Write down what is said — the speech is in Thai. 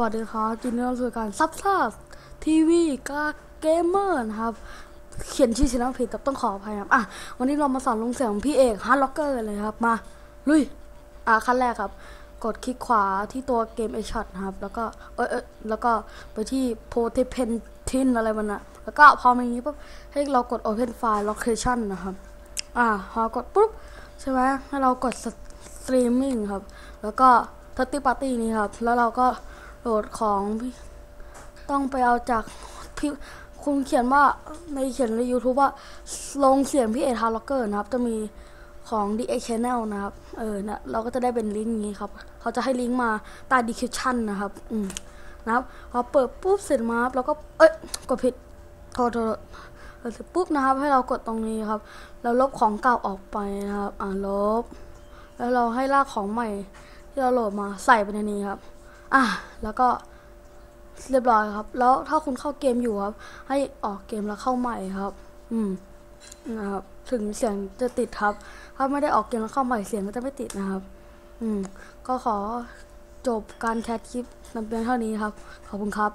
วัสดีครับจินนี่เราสู่การซับซับทีวีกาเกมเมอร์นะครับ เขียนชื่อชนะผิดแต่ต้องขออภัยครับอะวันนี้เรามาสอนลงเสียงพี่เอกฮาร์ดล็อกเกอร์เลยครับ มา ลุย อะขั้นแรกครับ กดคลิกขวาที่ตัวเกมไอช็อตครับ แล้วก็เอยเอยแล้วก็ไปที่โพเทเพนทินอะไรมันอะแล้วก็พอมาอย่างนี้ปุ๊บให้เรากด Open File Location นะครับ อ่าพอกดปุ๊บใช่ไหมให้เรากดสตรีมมิ่งครับ แล้วก็ทัตตี้ปาร์ตี้นี้ครับ แล้วเราก็ โหลดของต้องไปเอาจากพี่คุณเขียนว่าในเขียนใน YouTube ว่าลงเสียงพี่เอทาร์ล็อกเกอร์นะครับ จะมีของ DA Channel นะครับ เออนะเราก็จะได้เป็นลิงก์นี้ครับ เขาจะให้ลิงก์มาใต้ description นะครับ อืมนะครับพอเปิดปุ๊บเสร็จมาครับเราก็เอ้ยกดผิดโทษโทษเสร็จปุ๊บนะครับ ให้เรากดตรงนี้ครับ แล้วลบของเก่าออกไปนะครับ อ่าลบ แล้วเราให้ลากของใหม่ที่เราโหลดมาใส่ไปในนี้ครับ อะแล้วก็เรียบร้อยครับ แล้วถ้าคุณเข้าเกมอยู่ครับ ให้ออกเกมแล้วเข้าใหม่ครับ อืมนะครับถึงเสียงจะติดครับ ถ้าไม่ได้ออกเกมแล้วเข้าใหม่เสียงก็จะไม่ติดนะครับ อืม ก็ขอจบการแคสคลิปนำเพียงเท่านี้ครับ ขอบคุณครับ